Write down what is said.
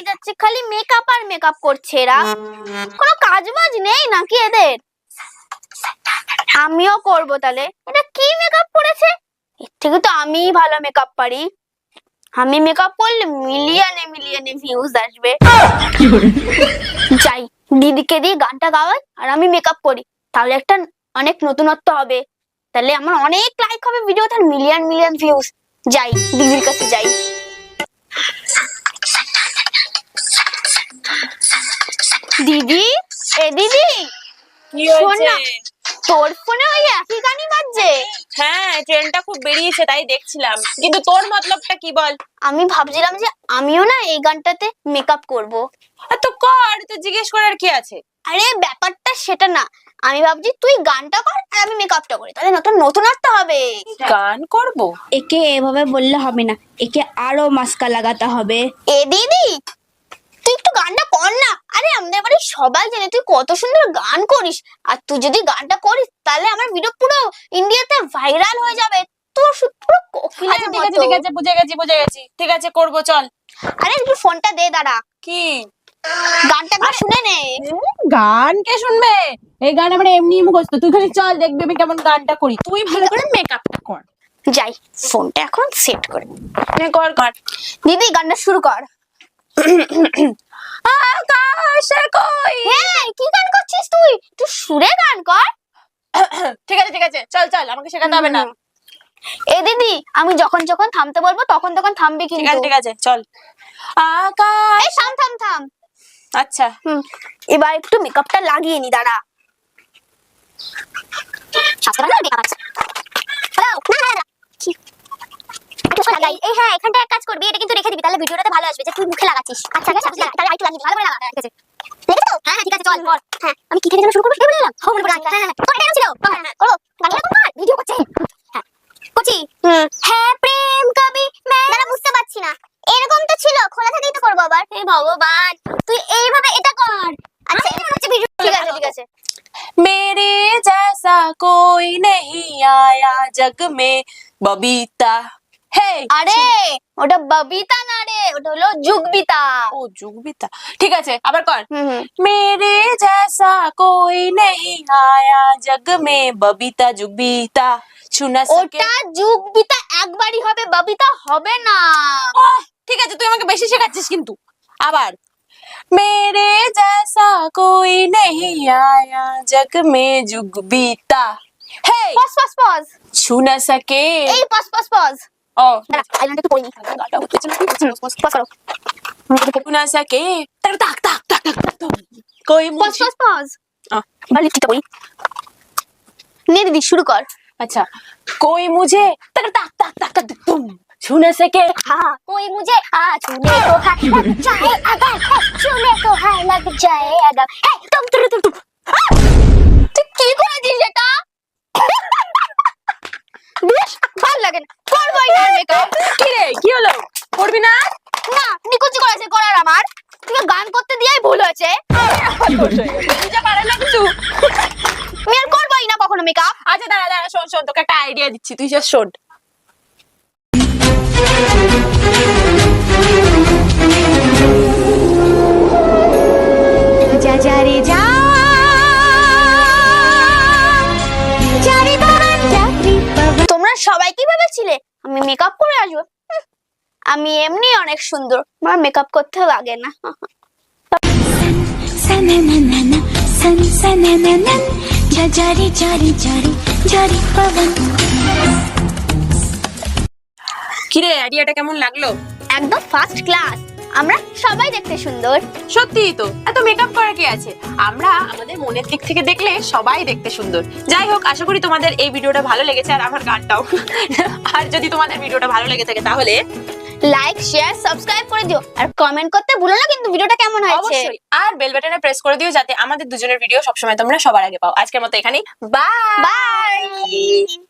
জায়গায় যাচ্ছে, খালি মেকআপ আর মেকআপ করছে এরা। কোনো কাজ বাজ নেই নাকি এদের? আমিও করব তাহলে। এটা কি মেকআপ করেছে এর থেকে তো আমিই ভালো মেকআপ পারি। আমি মেকআপ করলে মিলিয়নে মিলিয়নে ভিউজ আসবে। যাই, দিদিকে দিয়ে গানটা গাওয়াই, আর আমি মেকআপ করি। তাহলে একটা অনেক নতুনত্ব হবে। তাহলে আমার অনেক লাইক হবে ভিডিও তার মিলিয়ন মিলিয়ন ভিউজ যাই, দিদির কাছে যাই। দিদি? এ দিদি কি হয়েছে? তোর ফোনে ওই একই গানই বাজছে। হ্যাঁ ট্রেনটা খুব বেরিয়েছে তাই দেখছিলাম। কিন্তু তোর মতলবটা কি বল? আমি ভাবছিলাম যে আমিও না এই গানটাতে মেকআপ করব। তো কর তো জিজ্ঞেস করার কি আছে? আরে ব্যাপারটা সেটা না। আমি ভাবছি তুই গানটা কর আর আমি মেকআপটা করি। তাহলে নতুন নতুন নতুনত্ব হবে। গান করব? একে এভাবে বললে হবে না। একে আরও মাস্কা লাগাতে হবে। এ দিদি কর না। আরে আমাদের বাড়ির সবাই জানে তুই কত সুন্দর গান করিস। আর তুই যদি গানটা করিস তাহলে আমার ভিডিও পুরো ইন্ডিয়াতে ভাইরাল হয়ে যাবে। তোর পুরো কোকিলের আচ্ছা ঠিক আছে ঠিক আছে বুঝে গেছি বুঝে গেছি। ঠিক আছে করব চল। আরে তুই ফোনটা দে দাঁড়া। কি? গানটা একবার শুনে নে। গান কে শুনবে? এই গান আমরা এমনি মুখস্থ। তুই খালি চল দেখবি আমি কেমন গানটা করি। তুই ভালো করে মেকআপটা কর। যাই ফোনটা এখন সেট করে কর কর। দিদি গানটা শুরু কর। আকাশে কই? হ্যাঁ কি গান করছিস তুই? তুই সুরে গান কর। ঠিক আছে ঠিক আছে চল চল আমাকে শেখাতে হবে না। এ দিদি আমি যখন যখন থামতে বলব তখন তখন থামবি ঠিক আছে ঠিক আছে চল। আকাশ এই থাম থাম থাম। আচ্ছা। হুম, এবার একটু মেকআপটা লাগিয়ে নি দাঁড়া। সাতটা না লাগাই। এই হ্যাঁ এখানটা এক কাজ করবি এটা কিন্তু রেখে দিবি তাহলে ভিডিওটাতে ভালো আসবে যে তুই মুখে লাগাচ্ছিস আচ্ছা ঠিক আছে তাহলে আরেকটু লাগিয়ে দিবি। ভালো করে লাগা ঠিক আছে দেখে তো হ্যাঁ ঠিক আছে চল কর হ্যাঁ আমি কি থেকে যেন শুরু করবো সেটা বলে দিলাম হবে বলে হ্যাঁ হ্যাঁ তোর এটা ছিল হ্যাঁ হ্যাঁ করো গান এরকম কর ভিডিও করছে হ্যাঁ করছি হ্যাঁ প্রেম কবি দাঁড়া বুঝতে পারছি না এরকম তো ছিল খোলা থেকেই তো করবো আবার হে ভগবান তুই এইভাবে এটা কর আচ্ছা এটা হচ্ছে ভিডিও ঠিক আছে ঠিক আছে मेरे जैसा कोई नहीं आया जग में बबीता আরে ওটা ববিতা না রে ওটা হলো যুগবিতা। ও যুগবিতা। ঠিক আছে আবার কর। মেরে জেসা কোই নেই আয়া জগ মে ববিতা যুগবিতা। শুনা ওটা যুগবিতা একবারই হবে ববিতা হবে না। ঠিক আছে তুই আমাকে বেশি শেখাচ্ছিস কিন্তু। আবার। মেরে জ্যাসা কই নেই আয়া জগ মে যুগবিতা। হে পজ পজ পজ ছুনা সকে এই পজ পজ পজ ओ দাঁড়া আইলাইনারটা একটু পরে নি পজ করো छू ना सके तक तक तक तक तक तक तक। कोई পজ मुझे পজ পজ আহ। এবার লিপস্টিকটা পরি নে দিদি শুরু কর अच्छा कोई मुझे तक तक तक तक तक तुम छू ना सके हाँ कोई मुझे आ छूने को है लग जाए अगर है छूने को है लग जाए अगर है तुम तुम तुम तुम মেকআপ কি রে কি হলো? করবি না? না নিকুচি করেছে করার আমার। তুমি গান করতে দিয়েই ভুল হয়েছে। বুঝতে পারে না কিছু। আমি আর করবোই না কখনো মেকআপ আচ্ছা দাঁড়া দাঁড়া শোন শোন তোকে একটা আইডিয়া দিচ্ছি তুই শোন। যা রে। তোমরা সবাই কি ভেবেছিলে আমি মেকআপ করে আসব। আমি এমনি অনেক সুন্দর আমার মেকআপ করতে লাগে না. কিরে আইডিয়াটা কেমন লাগল? একদম ফার্স্ট ক্লাস আমরা সবাই দেখতে সুন্দর। সত্যিই তো এত মেকআপ করা কি আছে? আমরা আমাদের মনের দিক থেকে দেখলে সবাই দেখতে সুন্দর। যাই হোক আশা করি তোমাদের এই ভিডিওটা ভালো লেগেছে আর আমার গানটাও। আর যদি তোমাদের ভিডিওটা ভালো লেগে থাকে তাহলে লাইক শেয়ার সাবস্ক্রাইব করে দিও। আর কমেন্ট করতে ভুলো না কিন্তু ভিডিওটা কেমন হয়েছে। আর বেল বাটনে প্রেস করে দিও যাতে আমাদের দুজনের ভিডিও সবসময় তোমরা সবার আগে পাও। আজকের মতো এখানেই। Bye bye